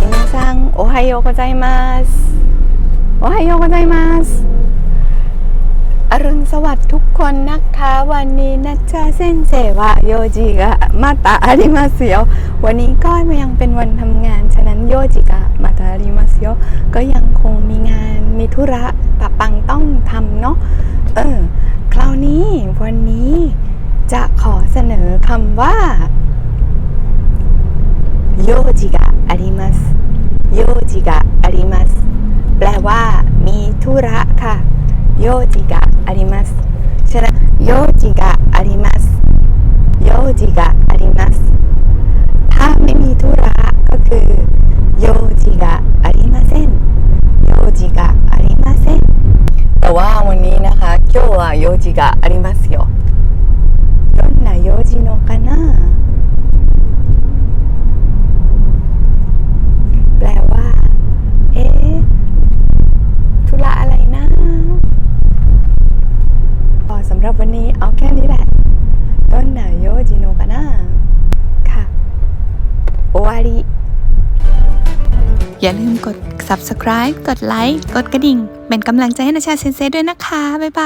皆さんおはようございますおはようございますอรุณสวัสดิ์ทุกคนนะคะ วันนี้นะจ๊ะเซนเซวะโยจิกะมาตาอาริมาเซียววันนี้ก็ยังเป็นวันทำงาน ฉะนั้นโยจิกะมาตาอาริมาเซียวก็ยังคงมีงานมีธุระปะปังต้องทำเนาะเออ คราวนี้วันนี้ จะขอเสนอคำว่า โยจิกะอาริมัสโยจิกะอาริมัสแปลว่า มีธุระค่ะ โยจิกะอาริมัสฉะนั้นโยจิกะอาริมัสโยจิกะอาริมัสถ้าไม่มีธุระก็คือโยจิกะอาริมาเซนโยจิกะอาริมาเซนแต่ว่าวันนี้นะคะ今日は用事がありますよ วันนี้เอาแค่นี้แหละต้นหนาโยจิโนกานะค่ะโอวาริอย่าลืมกด subscribe กดไลค์กดกระดิ่ง เป็นกำลังใจให้นาชาเซนเซด้วยนะคะ บ๊ายบาย